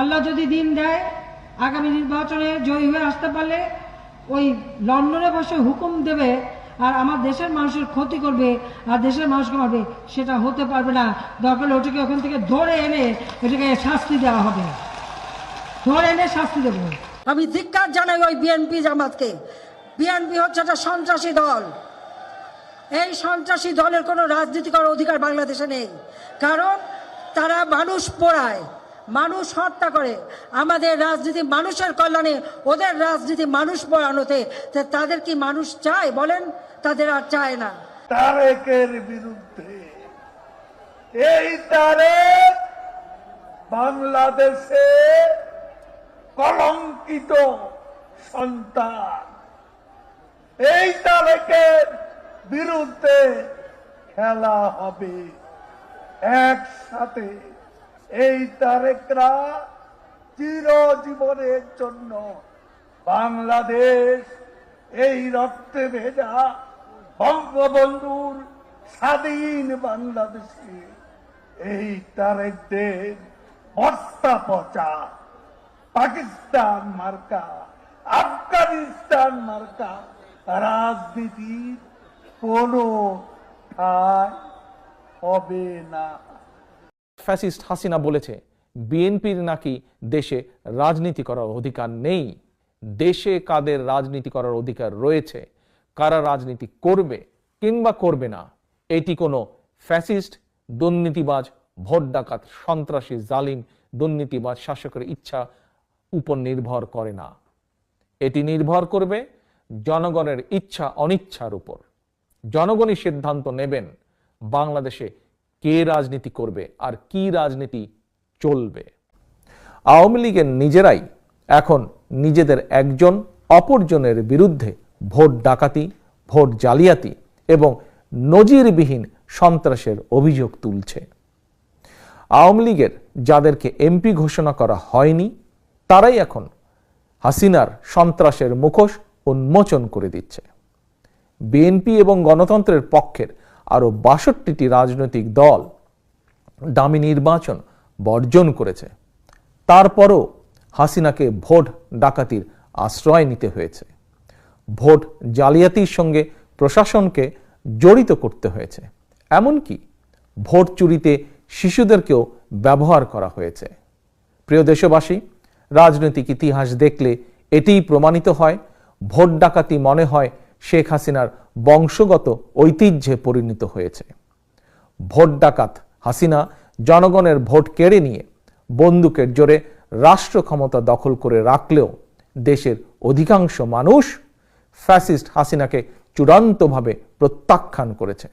আল্লাহ যদি দিন দেয়, আগামী নির্বাচনে জয়ী হয়ে আসতে পারলে ওই লন্ডনে বসে হুকুম দেবে আর আমার দেশের মানুষের ক্ষতি করবে আর দেশের মানুষকে মারবে, সেটা হতে পারবে না। দরকার ওটাকে ওখান থেকে ধরে এনে এটাকে শাস্তি দেওয়া হবে। ধরে এনে শাস্তি দেবো। আমি ধিক্কার জানাই ওই বিএনপি জামাতকে। বিএনপি হচ্ছে একটা সন্ত্রাসী দল। এই সন্ত্রাসী দলের কোনো রাজনীতি করার অধিকার বাংলাদেশে নেই। কারণ তারা মানুষ পোড়ায়। মানুষ হত্যা করে। আমাদের রাজনীতি মানুষের কল্যাণে, ওদের রাজনীতি মানুষ পড়ানোতে তাদের কি মানুষ চায় বলেন? তাদের আর চায় না। তারেকের বিরুদ্ধে। এই তারেক বাংলাদেশে কলঙ্কিত সন্তান। এই তারেকের বিরুদ্ধে খেলা হবে। একসাথে এই তারেকরা চিরজীবনের জন্য বাংলাদেশ এই রক্তে ভেজা বঙ্গবন্ধুর স্বাধীন বাংলাদেশে এই তারেকদের বস্তা পচা পাকিস্তান মার্কা, আফগানিস্তান মার্কা রাজনীতির কোনো ঠাঁই হবে না। ফ্যাসিস্ট হাসিনা বলেছে, বিএনপির নাকি দেশে রাজনীতি করার অধিকার নেই। দেশে কাদের রাজনীতি করার অধিকার রয়েছে, কারা রাজনীতি করবে কিংবা করবে না, এটি কোনো ফ্যাসিস্ট, দুর্নীতিবাজ, ভোট ডাকাত, সন্ত্রাসী, জালিম, দুর্নীতিবাজ শাসকের ইচ্ছা উপর নির্ভর করে না। এটি নির্ভর করবে জনগণের ইচ্ছা অনিচ্ছার উপর। জনগণই সিদ্ধান্ত নেবেন বাংলাদেশে কে রাজনীতি করবে আর কি রাজনীতি চলবে? আওয়ামী লীগের নিজেরাই এখন নিজেদের একজন অপরজনের বিরুদ্ধে ভোট ডাকাতি, ভোট জালিয়াতি এবং নজিরবিহীন সন্ত্রাসের অভিযোগ তুলছে। আওয়ামী লীগের যাদেরকে এমপি ঘোষণা করা হয়নি, তারাই এখন হাসিনার সন্ত্রাসের মুখোশ উন্মোচন করে দিচ্ছে। বিএনপি এবং গণতন্ত্রের পক্ষের আরও বাষট্টিটি রাজনৈতিক দল দামি নির্বাচন বর্জন করেছে। তারপরও হাসিনাকে ভোট ডাকাতির আশ্রয় নিতে হয়েছে। ভোট জালিয়াতির সঙ্গে প্রশাসনকে জড়িত করতে হয়েছে। এমনকি ভোট চুরিতে শিশুদেরকেও ব্যবহার করা হয়েছে। প্রিয় দেশবাসী, রাজনৈতিক ইতিহাস দেখলে এটিই প্রমাণিত হয়। ভোট ডাকাতি মনে হয় শেখ হাসিনার বংশগত ঐতিহ্যে পরিণত হয়েছে। ভোট ডাকাত হাসিনা জনগণের ভোট কেড়ে নিয়ে বন্দুকের জোরে রাষ্ট্র ক্ষমতা দখল করে রাখলেও দেশের অধিকাংশ মানুষ ফ্যাসিস্ট হাসিনাকে চূড়ান্তভাবে প্রত্যাখ্যান করেছে।